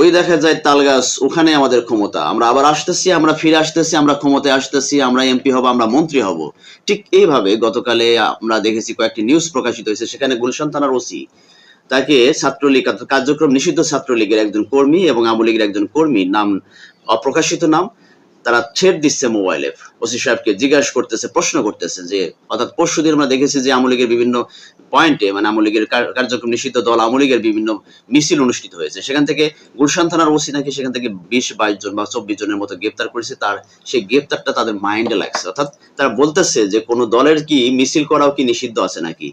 ওই দেখা যায় তালগাছ ওখানে আমাদের ক্ষমতা। আমরা আবার আসতেছি, আমরা ফিরে আসতেছি, আমরা ক্ষমতায় আসতেছি, আমরা এমপি হব, আমরা মন্ত্রী হব। ঠিক এইভাবে গতকালে আমরা দেখেছি কয়েকটি নিউজ প্রকাশিত হয়েছে, সেখানে গুলশান থানার ওসি তাকে ছাত্রলীগ কার্যক্রম নিষিদ্ধ ছাত্রলীগের একজন কর্মী এবং আওয়ামী লীগের একজন কর্মী নাম, অপ্রকাশিত নাম তারা ছেড় দিচ্ছে মোবাইলে। ওসি সাহেবকে জিজ্ঞাসা করতেছে, প্রশ্ন করতেছে যে, অর্থাৎ পরশু দিন আমরা দেখেছি যে আওয়ামী লীগের বিভিন্ন পয়েন্টে মানে আওয়ামী লীগের কার্যক্রম, নিষিদ্ধ দল আওয়ামী লীগের বিভিন্ন মিছিল অনুষ্ঠিত হয়েছে। সেখান থেকে গুলশান থানার ওসি নাকি সেখান থেকে বিশ বাইশ জন বা চব্বিশ জনের মতো গ্রেপ্তার করেছে, তার সেই গ্রেপ্তারটা তাদের মাইন্ডে লাগছে। অর্থাৎ তারা বলতেছে যে, কোনো দলের কি মিছিল করাও কি নিষিদ্ধ আছে নাকি?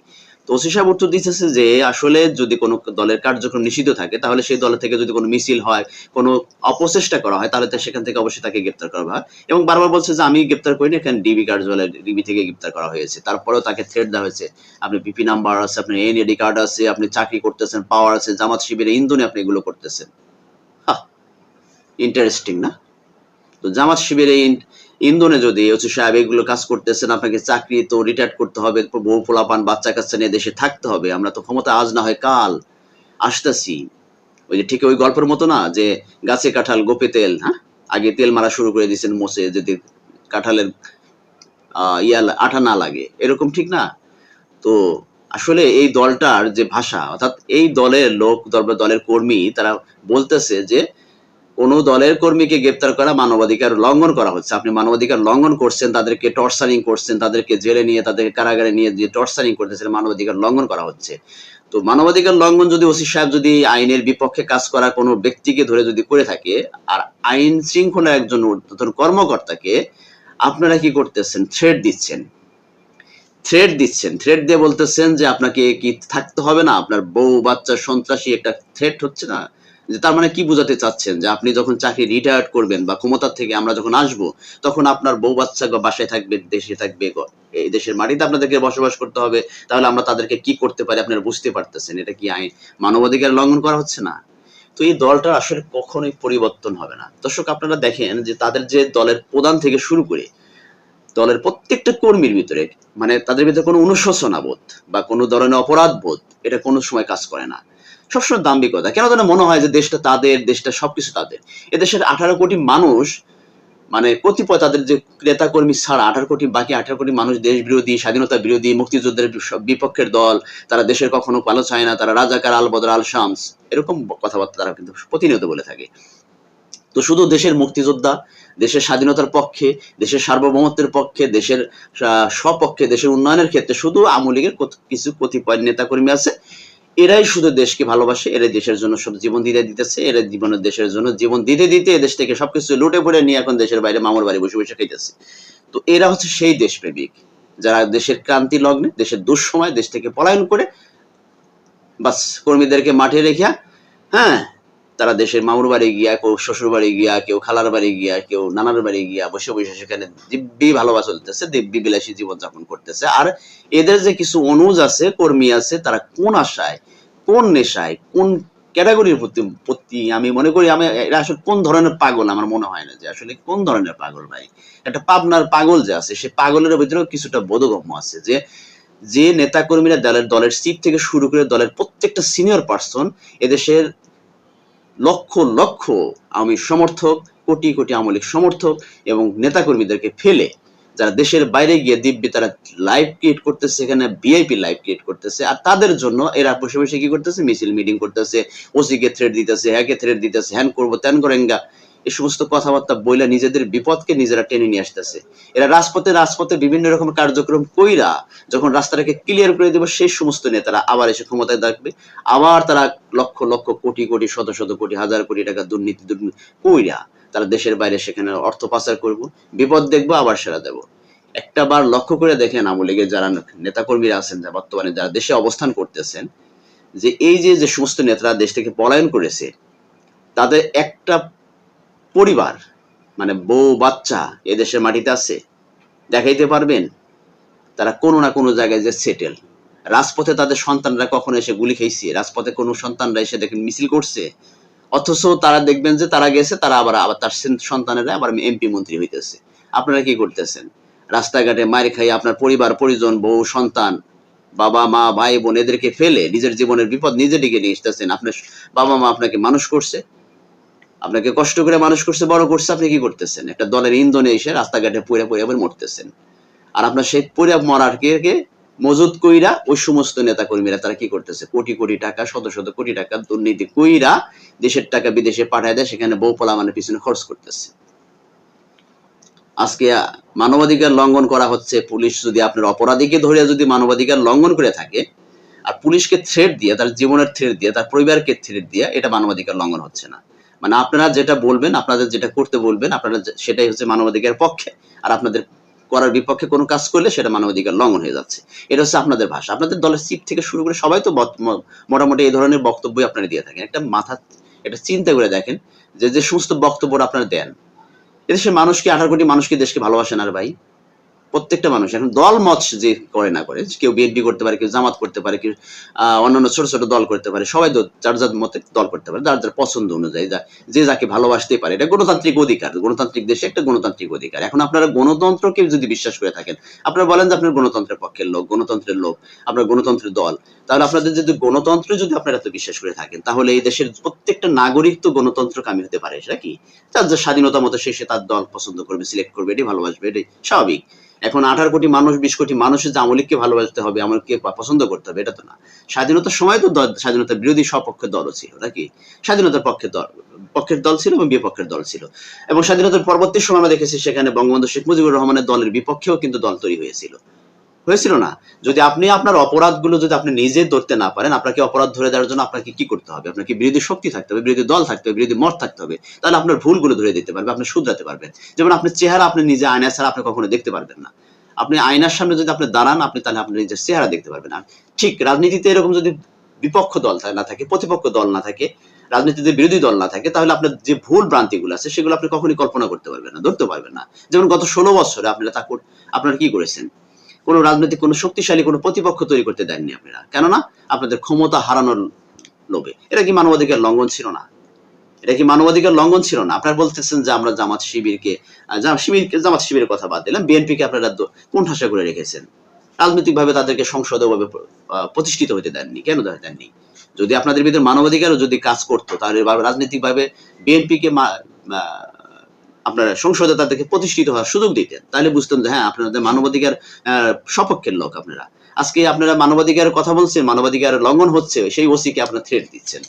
তো ওসি সাহেব উত্তর দিতেছে যে, আসলে যদি কোনো দলের কার্যক্রম নিষিদ্ধ থাকে, তাহলে সেই দল থেকে যদি কোনো মিছিল হয়, কোনো অপচেষ্টা করা হয়, তাহলে সেখান থেকে অবশ্যই তাকে গ্রেপ্তার করা হয়। এবং বারবার বলছে যে, আমি গ্রেপ্তার করিনি, এখানে ডিবি কার্যালয়, ডিবি থেকে গ্রেপ্তার করা হয়েছে। তারপরেও তাকে থ্রেট দেওয়া হয়েছে। আপনি পিপি নাম্বার আছে আপনার এনএডি কার্ড আছে, আপনি চাকরি করতেছেন পাওয়ার আছে, জামাত শিবিরে, ইন্ধনে আপনি এগুলো করতেছেন। ইন্টারেস্টিং না? তো জামাত শিবিরে ইন্ধনে যদি হচ্ছে সাহেব এগুলো কাজ করতেছেন, আপনাকে চাকরি তো রিটায়ার করতে হবে, বউ পোলাপান, বাচ্চা কাচ্চা নিয়ে দেশে থাকতে হবে, আমরা তো ক্ষমতা আজ না হয় কাল আসতেছি। ওই যে ঠিক ওই গল্পের মতো না, যে গাছে কাঁঠাল, গোপে তেল হ্যাঁ? আগে তেল মারা শুরু করে দিয়েছেন মোসে যদি কাঁঠালের ইয়া আঠা না লাগে, এরকম ঠিক না? তো আসলে এই দলটার যে ভাষা, অর্থাৎ এই দলের লোক, দল- দলের কর্মী, তারা বলতেছে যে কোন দলের কর্মীকে গ্রেপ্তার করা, মানবাধিকার লঙ্ঘন করা হচ্ছে। আপনি মানবাধিকার লঙ্ঘন করছেন, তাদেরকে টর্চারিং করছেন, তাদেরকে জেলে নিয়ে তাদেরকে কারাগারে নিয়ে যে টর্চারিং করতেছেন, মানবাধিকার লঙ্ঘন করা হচ্ছে। তো মানবাধিকার লঙ্ঘন যদি ওসি সাহেব যদি আইনের বিপক্ষে কাজ করা কোনো ব্যক্তিকে ধরে যদি করে থাকে, আর আইন শৃঙ্খলা একজন ঊর্ধ্বতন কর্মকর্তাকে আপনারা কি করতেছেন? থ্রেড দিচ্ছেন। থ্রেড দিচ্ছেন। থ্রেড দিয়ে বলতেছেন যে আপনাকে কি থাকতে হবে না? আপনার বউ, বাচ্চা, সন্ত্রাসী একটা থ্রেট হচ্ছে না? যে তার মানে কি বোঝাতে চাচ্ছেন? যে আপনি যখন চাকরি রিটায়ার্ড করবেন বা ক্ষমতার থেকে আমরা যখন আসব, তখন আপনার বউ বাচ্চা বাসায় থাকবে, দেশে থাকবে এই দেশের মাটিতে আপনাদেরকে বসবাস করতে হবে, তাহলে আমরা তাদেরকে কি করতে পারি আপনারা বুঝতে পারতেছেন? এটা কি আইন? মানবাধিকার লঙ্ঘন করা হচ্ছে না? তো এই দলটা আসলে কখনোই পরিবর্তন হবে না। দর্শক, আপনারা দেখেন যে তাদের যে দলের প্রধান থেকে শুরু করে দলের প্রত্যেকটা কর্মীর ভিতরে মানে তাদের ভিতরে কোনো অনুশোচনা বোধ বা কোনো ধরনের অপরাধ বোধ, এটা কোনো সময় কাজ করে না। সবসময় দাম্ভিকতা। কেন যেন মনে হয় যে দেশটা তাদের, দেশটা সবকিছু তাদের। এদেশের আঠারো কোটি মানুষ মানে কতিপয় তাদের যে ক্রেতা কর্মী ছাড়া আঠারো কোটি, বাকি আঠারো কোটি মানুষ দেশ বিরোধী স্বাধীনতা বিরোধী, মুক্তিযুদ্ধের বিপক্ষের দল, তারা দেশের কখনো পালো চায় না, তারা রাজাকার আল বদর, আল শামস, এরকম কথাবার্তা তারা কিন্তু প্রতিনিয়ত বলে থাকে। তো শুধু দেশের মুক্তিযোদ্ধা, দেশের স্বাধীনতার পক্ষে, দেশের সার্বভৌমত্বের পক্ষে, দেশের স্বপক্ষে, দেশের উন্নয়নের ক্ষেত্রে শুধু আওয়ামী লীগের কিছু কতিপয় নেতাকর্মী আছে। এরাই শুধু দেশকে ভালোবাসে এরা দেশের জন্য সব জীবন দিতে দিতেছে এরা জীবনের দেশের জন্য জীবন দিতে দিতে দেশ থেকে সবকিছু লুটে পড়ে নিয়ে এখন দেশের বাইরে মামার বাড়ি বসে বসে খাইতেছে। তো এরা হচ্ছে সেই দেশপ্রেমিক, যারা দেশের ক্রান্তি লগ্নে, দেশের দুঃসময় দেশ থেকে পলায়ন করে, বাস কর্মীদেরকে মাঠে রেখে হ্যাঁ তারা দেশের মামুর বাড়ি গিয়া, কেউ শ্বশুর বাড়ি গিয়া, কেউ খালার বাড়ি গিয়া, কেউ নানার বাড়ি গিয়া বসে বসে সেখানে দিব্যি ভালোবাসা চলতেছে, দিব্যি বিলাসী জীবন যাপন করতেছে। আর এদের যে কিছু অনুজ আছে, কর্মী আছে, তারা কোন আশায়, কোন নেশায়, কোন ক্যাটাগরির প্রতি প্রতি আমি মনে করি আমি, এরা আসলে কোন ধরনের পাগল আমার মনে হয় না যে আসলে কোন ধরনের পাগল ভাই। একটা পাবনার পাগল যে আছে, সে পাগলের ভিতরেও কিছুটা বোধগম্য আছে যে যে নেতাকর্মীরা দলের দলের সিট থেকে শুরু করে দলের প্রত্যেকটা সিনিয়র পার্সন এদেশের লক্ষ লক্ষ আমি সমর্থক, কোটি কোটি আওয়ামী লীগ সমর্থক এবং নেতাকর্মীদেরকে ফেলে যারা দেশের বাইরে গিয়ে দিব্যি তারা লাইভ ক্রিয়েট করতেছে, এখানে ভিআইপি লাইভ ক্রিয়েট করতেছে। আর তাদের জন্য এরা বসে বসে কি করতেছে? মিছিল মিটিং করতেছে, ওসিকে থ্রেড দিতেছে, হ্যাকে থ্রেড দিতেছে, হ্যান করব, ত্যান করেঙ্গা। এই সমস্ত কথাবার্তা বইলা নিজেদের বিপদকে নিজেরা টেনে নিয়ে আসতেছে। এরা রাজপথে রাজপথে বিভিন্ন রকম কার্যক্রম কইরা যখন রাস্তাটাকে ক্লিয়ার করে দেবে, সেই সমস্ত নেতারা আবার এসে ক্ষমতায় থাকবে। আবার তারা লক্ষ লক্ষ কোটি কোটি, শত শত কোটি, হাজার কোটি টাকা দুর্নীতি দুর্নীতি কইরা তারা দেশের বাইরে সেখানে অর্থ পাচার করব, বিপদ দেখব, আবার সেরা দেব। একটা বার লক্ষ্য করে দেখেন আওয়ামী লীগের যারা নেতাকর্মীরা আছেন, যা বর্তমানে যারা দেশে অবস্থান করতেছেন, যে এই যে যে সমস্ত নেতারা দেশ থেকে পলায়ন করেছে, তাদের একটা পরিবার মানে বউ, বাচ্চা এদেশের মাটিতে আছে, দেখাইতে পারবেন, তারা কোনো না কোনো জায়গায় যে সেটেল রাজপথে তাদের সন্তানরা কখনো এসে গুলি খাইছে, রাজপথে কোনো সন্তানরা এসে দেখেন মিছিল করছে, অথচ তারা দেখবেন যে তারা গেছে, তারা আবার আবার তার সন্তানেরা আবার এমপি মন্ত্রী হইতেছে। আপনারা কি করতেছেন? রাস্তাঘাটে মায়ের খাই আপনার পরিবার, পরিজন, বউ, সন্তান, বাবা, মা, ভাই, বোন, এদেরকে ফেলে নিজের জীবনের বিপদ নিজে ডেকে নিয়ে আসতেছেন। আপনার বাবা মা আপনাকে মানুষ করছে আপনাকে কষ্ট করে মানুষ করছে, বড় করছে, আপনি কি করতেছেন? একটা দলের ইন্ধনে এসে রাস্তাঘাটে পড়ে পড়ে আবার মরতেছেন। আর আপনার সেই পড়ে মরার কে মজুদ কইরা ওই সমস্ত নেতা কর্মীরা তারা কি করতেছে? কোটি কোটি টাকা, শত শত কোটি টাকা দুর্নীতি কইরা দেশের টাকা বিদেশে পাঠায় দেয়, সেখানে বউ পোলা মানে পিছনে খরচ করতেছে। আজকে মানবাধিকার লঙ্ঘন করা হচ্ছে, পুলিশ যদি আপনার অপরাধীকে ধরে যদি মানবাধিকার লঙ্ঘন করে থাকে, আর পুলিশকে থ্রেট দিয়ে, তার জীবনের থ্রেট দিয়ে, তার পরিবারকে থ্রেট দিয়ে, এটা মানবাধিকার লঙ্ঘন হচ্ছে না। মানে আপনারা যেটা বলবেন, আপনাদের যেটা করতে বলবেন, আপনারা সেটাই হচ্ছে মানবাধিকার পক্ষে। আর আপনাদের করার বিপক্ষে কোনো কাজ করলে সেটা মানবাধিকার লঙ্ঘন হয়ে যাচ্ছে। এটা হচ্ছে আপনাদের ভাষা। আপনাদের দলের সিট থেকে শুরু করে সবাই তো মোটামুটি এই ধরনের বক্তব্যই আপনারা দিয়ে থাকেন। একটা মাথা এটা চিন্তা করে দেখেন যে যে সমস্ত বক্তব্য আপনারা দেন। এদেশের মানুষকে আঠারো কোটি মানুষকে দেশকে ভালোবাসেন আর ভাই? প্রত্যেকটা মানুষ। এখন দল মত যে করে না করে, কেউ বিএনপি করতে পারে, কেউ জামাত করতে পারে, কেউ অন্যান্য ছোট ছোট দল করতে পারে, সবাই যার যার মতে দল করতে পারে, যার যার পছন্দ অনুযায়ী, যা- যে যাকে ভালোবাসতে পারে, এটা গণতান্ত্রিক অধিকার, গণতান্ত্রিক দেশে একটা গণতান্ত্রিক অধিকার। এখন আপনারা গণতন্ত্রকে যদি বিশ্বাস করে থাকেন, আপনারা বলেন যে আপনার গণতন্ত্রের পক্ষের লোক, গণতন্ত্রের লোক, আপনার গণতন্ত্রের দল, তাহলে আপনাদের যদি গণতন্ত্র যদি আপনারা এত বিশ্বাস করে থাকেন, তাহলে এই দেশের প্রত্যেকটা নাগরিক তো গণতন্ত্র কামি হতে পারে, সেটা কি? তার যে স্বাধীনতা মতো সে তার দল পছন্দ করবে সিলেক্ট করবে, এটাই ভালোবাসবে, এটাই স্বাভাবিক। এখন আঠারো কোটি মানুষ, বিশ কোটি মানুষের যে আমলিককে ভালোবাসতে হবে আমলিককে পছন্দ করতে হবে, এটা তো না। স্বাধীনতার সময় তো স্বাধীনতা বিরোধী সপক্ষের দলও ছিল, নাকি? স্বাধীনতার পক্ষের দল পক্ষের দল ছিল এবং বিপক্ষের দল ছিল। এবং স্বাধীনতার পরবর্তী সময় আমরা দেখেছি সেখানে বঙ্গবন্ধু শেখ মুজিবুর রহমানের দলের বিপক্ষেও কিন্তু দল তৈরি হয়েছিল। হয়েছিল না? যদি আপনি আপনার অপরাধগুলো যদি আপনি নিজে ধরতে না পারেন, আপনাকে অপরাধ ধরে দেওয়ার জন্য আপনাকে কি করতে হবে? আপনাকে বিরোধী শক্তি থাকতে হবে, বিরোধী দল থাকতে হবে, বিরোধী মত থাকতে হবে, তাহলে আপনার ভুলগুলো ধরে দিতে পারবে, আপনি শুধরাতে পারবেন। যেমন আপনার চেহারা আপনি নিজে আয়না ছাড়া আপনি কখনো দেখতে পারবেন না। আপনি আয়নার সামনে যদি আপনি দাঁড়ান, আপনি তাহলে আপনার নিজের চেহারা দেখতে পারবেন না। ঠিক, রাজনীতিতে এরকম যদি বিপক্ষ দল না থাকে, প্রতিপক্ষ দল না থাকে, রাজনীতিতে বিরোধী দল না থাকে, তাহলে আপনার যে ভুল ভ্রান্তিগুলো আছে, সেগুলো আপনি কখনই কল্পনা করতে পারবেন না, ধরতে পারবেন না। যেমন গত ষোলো বছরে আপনারা তা আপনারা কি করেছেন? কোনো রাজনৈতিক, কোনো শক্তিশালী, কোনো প্রতিপক্ষ তৈরি করতে দেননি আপনারা। কেননা আপনাদের ক্ষমতা হারানোর লোভে। এটা কি মানবাধিকার লঙ্ঘন ছিল না? এটা কি মানবাধিকার লঙ্ঘন ছিল না? আপনারা বলতেছেন যে আমরা জামাত শিবিরকে শিবিরকে জামাত শিবিরের কথা বাদ দিলাম। বিএনপিকে আপনারা কোণঠাসা করে রেখেছেন। রাজনৈতিকভাবে তাদেরকে সংসদভাবে প্র- প্রতিষ্ঠিত হতে দেননি। কেন দেননি? যদি আপনাদের ভিতরে মানবাধিকারও যদি কাজ করতো, তাহলে রাজনৈতিকভাবে বিএনপিকে আপনারা সংসদে তাদেরকে প্রতিষ্ঠিত হওয়ার সুযোগ দিতেন, তাহলে বুঝতেন যে হ্যাঁ আপনাদের মানবাধিকার সপক্ষের লোক আপনারা। আজকে আপনারা মানবাধিকারের কথা বলছেন, মানবাধিকার লঙ্ঘন হচ্ছে, সেই ওসিকে আপনারা থ্রেট দিচ্ছেন।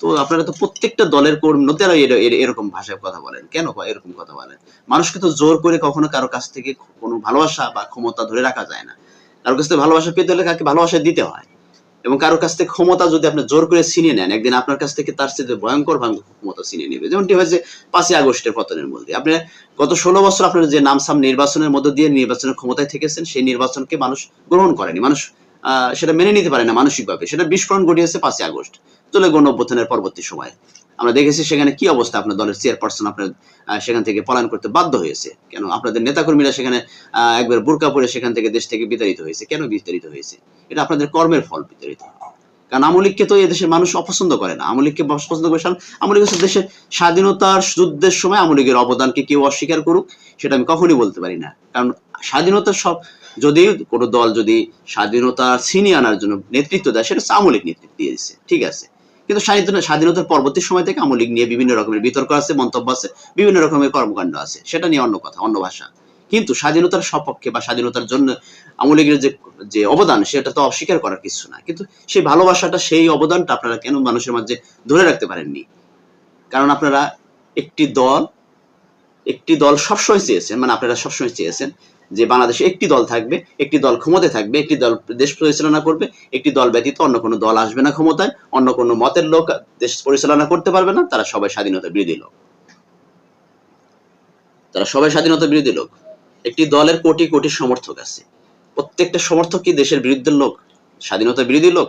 তো আপনারা তো প্রত্যেকটা দলের কর্মীরা এরকম ভাষায় কথা বলেন। কেন এরকম কথা বলেন? মানুষকে তো জোর করে কখনো কারও কাছ থেকে কোনো ভালোবাসা বা ক্ষমতা ধরে রাখা যায় না। কারোর কাছ থেকে ভালোবাসা পেতে হলে কাকে ভালোবাসা দিতে হয়? এবং কারোর কাছ থেকে ক্ষমতা যদি আপনি জোর করে ছিনিয়ে নেন, একদিন আপনার কাছ থেকে তার চেয়ে ভয়ঙ্কর ক্ষমতা ছিনিয়ে নেবে। যেমনটি হয়েছে পাঁচই আগস্টের পতনের মধ্যে। আপনি গত ষোলো বছর আপনার যে নামসাম নির্বাচনের মধ্যে দিয়ে নির্বাচনের ক্ষমতায় থেকেছেন, সেই নির্বাচনকে মানুষ গ্রহণ করেনি। মানুষ সেটা মেনে নিতে পারে না মানসিকভাবে। সেটা বিস্ফোরণ ঘটিয়েছে পাঁচই আগস্ট। চলে গণ অভ্যুত্থানের পরবর্তী সময়। আমরা দেখেছি সেখানে কি অবস্থা আপনার দলের চেয়ারপারসন আপনার সেখান থেকে পলায়ন করতে বাধ্য হয়েছে। কেন? আপনাদের নেতাকর্মীরা সেখানে একবার বোরকা পরে সেখান থেকে দেশ থেকে বিতাড়িত হয়েছে। কেন বিতাড়িত হয়েছে? এটা আপনাদের কর্মের ফল বিতাড়িত। কারণ আমলিককে তো এদেশের মানুষ অপছন্দ করে না। আমলিককে পছন্দ করে আমলিক হচ্ছে দেশের স্বাধীনতার যুদ্ধের সময় আমলিকের অবদানকে কেউ অস্বীকার করুক, সেটা আমি কখনই বলতে পারি না। কারণ স্বাধীনতার সব, যদি কোনো দল যদি স্বাধীনতা ছিনিয়ে আনার জন্য নেতৃত্ব দেয়, সেটা আমলিক নেতৃত্ব দিয়েছে। ঠিক আছে? কিন্তু স্বাধীনতা স্বাধীনতার পরবর্তী সময় থেকে আমলিক নিয়ে বিভিন্ন রকমের বিতর্ক আছে, মন্তব্য আছে, বিভিন্ন রকমের কর্মকাণ্ড আছে। সেটা নিয়ে অন্য কথা, অন্য ভাষা। কিন্তু স্বাধীনতার সপক্ষে বা স্বাধীনতার জন্য আমলিগের যে যে অবদান, সেটা তো অস্বীকার করার কিছু না। কিন্তু সেই ভালোবাসাটা, সেই অবদানটা আপনারা কেন মানুষের মাঝে ধরে রাখতে পারেননি? কারণ আপনারা একটি দল একটি দল সবসময় চেয়েছেন মানে আপনারা সবসময় চেয়েছেন যে বাংলাদেশে একটি দল থাকবে, একটি দল ক্ষমতায় থাকবে, একটি দল দেশ পরিচালনা করবে, একটি দল ব্যতীত অন্য কোনো দল আসবে না ক্ষমতায়, অন্য কোনো মতের লোক দেশ পরিচালনা করতে পারবে না, তারা সবাই স্বাধীনতা বিরোধী লোক। তারা সবাই স্বাধীনতা বিরোধী লোক। একটি দলের কোটি কোটি সমর্থক আছে। প্রত্যেকটা সমর্থক কি দেশের বিরুদ্ধে লোক? স্বাধীনতা বিরোধী লোক?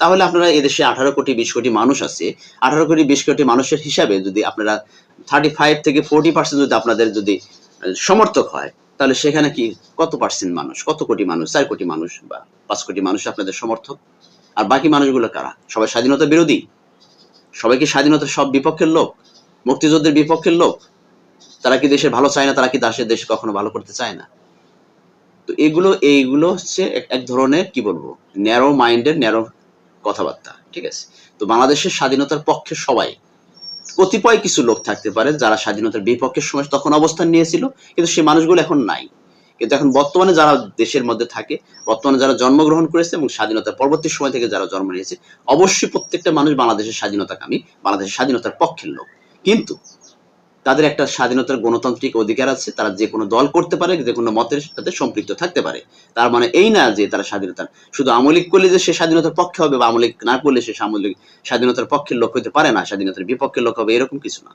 তাহলে আপনারা এদেশে আঠারো কোটি, বিশ কোটি মানুষ আছে। আঠারো কোটি, বিশ কোটি মানুষের হিসাবে যদি আপনারা থার্টি ফাইভ থেকে ফোরটি পার্সেন্ট যদি আপনাদের যদি সমর্থক হয় তাহলে সেখানে কি? কত পার্সেন্ট মানুষ? কত কোটি মানুষ? চার কোটি মানুষ বা পাঁচ কোটি মানুষ আপনাদের সমর্থক? আর বাকি মানুষগুলো কারা? সবাই স্বাধীনতা বিরোধী? সবাই কি স্বাধীনতার সব বিপক্ষের লোক? মুক্তিযুদ্ধের বিপক্ষের লোক? তারা কি দেশের ভালো চায় না? তারা কি দেশের দেশ কখনো ভালো করতে চায় না? তো এগুলো, এইগুলো হচ্ছে এক ধরনের, কি বলব ন্যারো মাইন্ডের ন্যারো কথাবার্তা, ঠিক আছে? তো বাংলাদেশের স্বাধীনতার পক্ষে সবাই কতিপয় কিছু লোক থাকতে পারে যারা স্বাধীনতার বিপক্ষের সময় তখন অবস্থান নিয়েছিল, কিন্তু সেই মানুষগুলো এখন নাই। কিন্তু এখন বর্তমানে যারা দেশের মধ্যে থাকে, বর্তমানে যারা জন্মগ্রহণ করেছে এবং স্বাধীনতার পরবর্তী সময় থেকে যারা জন্ম নিয়েছে, অবশ্যই প্রত্যেকটা মানুষ বাংলাদেশের স্বাধীনতাকামী, বাংলাদেশের স্বাধীনতার পক্ষের লোক। কিন্তু তাদের একটা স্বাধীনতার গণতান্ত্রিক অধিকার আছে, তারা যে কোনো দল করতে পারে, যে কোনো মতের সাথে সম্পৃক্ত থাকতে পারে। তার মানে এই না যে তারা স্বাধীনতার শুধু আমলিক করলে যে সে স্বাধীনতার পক্ষে হবে বা আমলিক না করলে সে সামলিক স্বাধীনতার পক্ষের লোক হতে পারে না, স্বাধীনতার বিপক্ষের লোক হবে, এরকম কিছু না।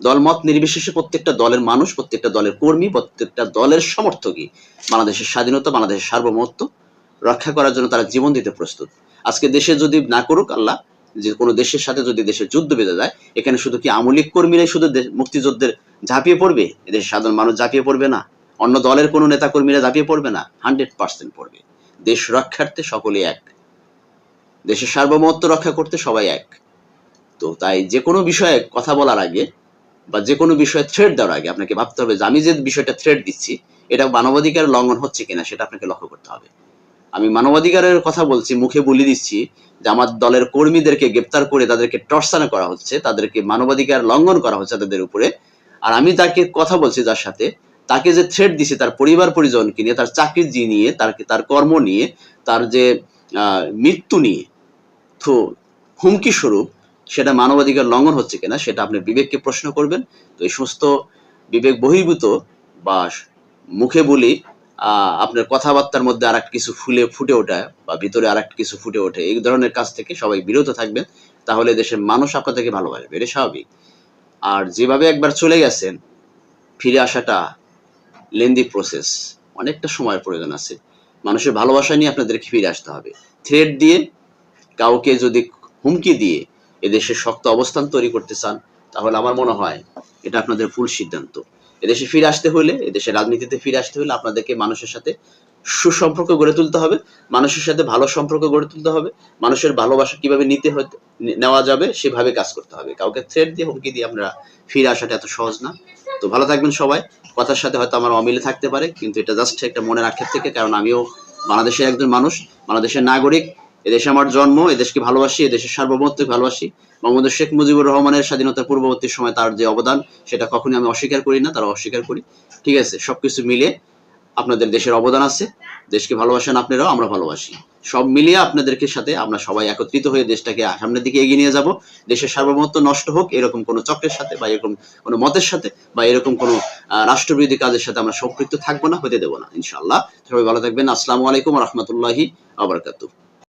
দলমত নির্বিশেষে প্রত্যেকটা দলের মানুষ, প্রত্যেকটা দলের কর্মী, প্রত্যেকটা দলের সমর্থকই। বাংলাদেশের স্বাধীনতা, বাংলাদেশের সার্বভৌমত্ব রক্ষা করার জন্য তারা জীবন দিতে প্রস্তুত। আজকে দেশে যদি না করুক আল্লাহ যে কোনো দেশের সাথে যদি দেশের যুদ্ধ বেঁধে যায়, এখানে শুধু কি আমলিক কর্মীরাই শুধু মুক্তিযুদ্ধের ঝাঁপিয়ে পড়বে? এদেশের সাধারণ মানুষ ঝাঁপিয়ে পড়বে না। অন্য দলের কোনো নেতা কর্মীরা ঝাঁপিয়ে পড়বে না। হান্ড্রেড পার্সেন্ট পড়বে। দেশ রক্ষার্থে সকলে এক। দেশের সার্বভৌমত্ব রক্ষা করতে সবাই এক। তো তাই যে কোনো বিষয়ে কথা বলার আগে বা যে কোনো বিষয়ে থ্রেড দেওয়ার আগে আপনাকে ভাবতে হবে যে আমি যে বিষয়টা থ্রেড দিচ্ছি, এটা মানবাধিকার লঙ্ঘন হচ্ছে কিনা সেটা আপনাকে লক্ষ্য করতে হবে। আমি মানবাধিকারের কথা বলছি, মুখে বলে দিচ্ছি যে আমার দলের কর্মীদেরকে গ্রেপ্তার করে তাদেরকে টর্চার করা হচ্ছে, তাদেরকে মানবাধিকার লঙ্ঘন করা হচ্ছে তাদের উপরে। আর আমি তাকে কথা বলছি যার সাথে, তাকে যে থ্রেড দিছে তার পরিবার পরিজনকে নিয়ে, তার চাকরি জি নিয়ে, তার তার কর্ম নিয়ে, তার যে মৃত্যু নিয়ে, তো হুমকি স্বরূপ সেটা মানবাধিকার লঙ্ঘন হচ্ছে কিনা সেটা আপনি বিবেককে প্রশ্ন করবেন। তো এই সমস্ত বিবেক বহির্ভূত বা মুখে বলি আপনার কথাবার্তার মধ্যে আর কিছু ফুলে ফুটে ওঠা বা ভিতরে আর কিছু ফুটে ওঠে, এই ধরনের কাজ থেকে সবাই বিরত থাকবেন, তাহলে দেশের মানুষ আপনাদেরকে ভালোবাসবে, এটা স্বাভাবিক। আর যেভাবে একবার চলে গেছেন, ফিরে আসাটা লেন্দি প্রসেস অনেকটা সময়ের প্রয়োজন আছে। মানুষের ভালোবাসা নিয়ে আপনাদেরকে ফিরে আসতে হবে। থ্রেড দিয়ে, কাউকে যদি হুমকি দিয়ে এদেশে শক্ত অবস্থান তৈরি করতে চান, তাহলে আমার মনে হয় এটা আপনাদের ভুল সিদ্ধান্ত। এদেশে ফিরে আসতে হলে এদেশের রাজনীতিতে ফিরে আসতে হলে আপনাদেরকে মানুষের সাথে সুসম্পর্ক গড়ে তুলতে হবে, মানুষের সাথে ভালো সম্পর্ক গড়ে তুলতে হবে, মানুষের ভালোবাসা কীভাবে নিতে নেওয়া যাবে সেভাবে কাজ করতে হবে। কাউকে থ্রেড দিয়ে হুমকি দিয়ে আমরা ফিরে আসাটা এত সহজ না। তো ভালো থাকবেন সবাই। কথার সাথে হয়তো আমার অমিলে থাকতে পারে, কিন্তু এটা জাস্ট একটা মনের আক্ষেপ থেকে, কারণ আমিও বাংলাদেশের একজন মানুষ, বাংলাদেশের নাগরিক। এদেশে আমার জন্ম, এদেশকে ভালোবাসি, এদেশের সার্বভৌমত্বকে ভালোবাসি। বঙ্গবন্ধু শেখ মুজিবুর রহমানের স্বাধীনতার পূর্ববর্তী সময় তার যে অবদান, সেটা কখনোই আমি অস্বীকার করি না, তারা অস্বীকার করি। ঠিক আছে, সবকিছু মিলে আপনাদের দেশের অবদান আছে। দেশকে ভালোবাসেন আপনারাও, আমরা ভালোবাসি। সব মিলিয়ে আপনাদেরকে সাথে আমরা সবাই একত্রিত হয়ে দেশটাকে সামনের দিকে এগিয়ে নিয়ে যাব। দেশের সার্বভৌমত্ব নষ্ট হোক, এরকম কোনো চক্রের সাথে বা এরকম কোনো মতের সাথে বা এরকম কোনো রাষ্ট্রবিরোধী কাজের সাথে আমরা সম্পৃক্ত থাকব না, হতে দেবো না ইনশাল্লাহ সবাই ভালো থাকবেন। আসসালামু আলাইকুম রহমতুল্লাহি আবরকাতু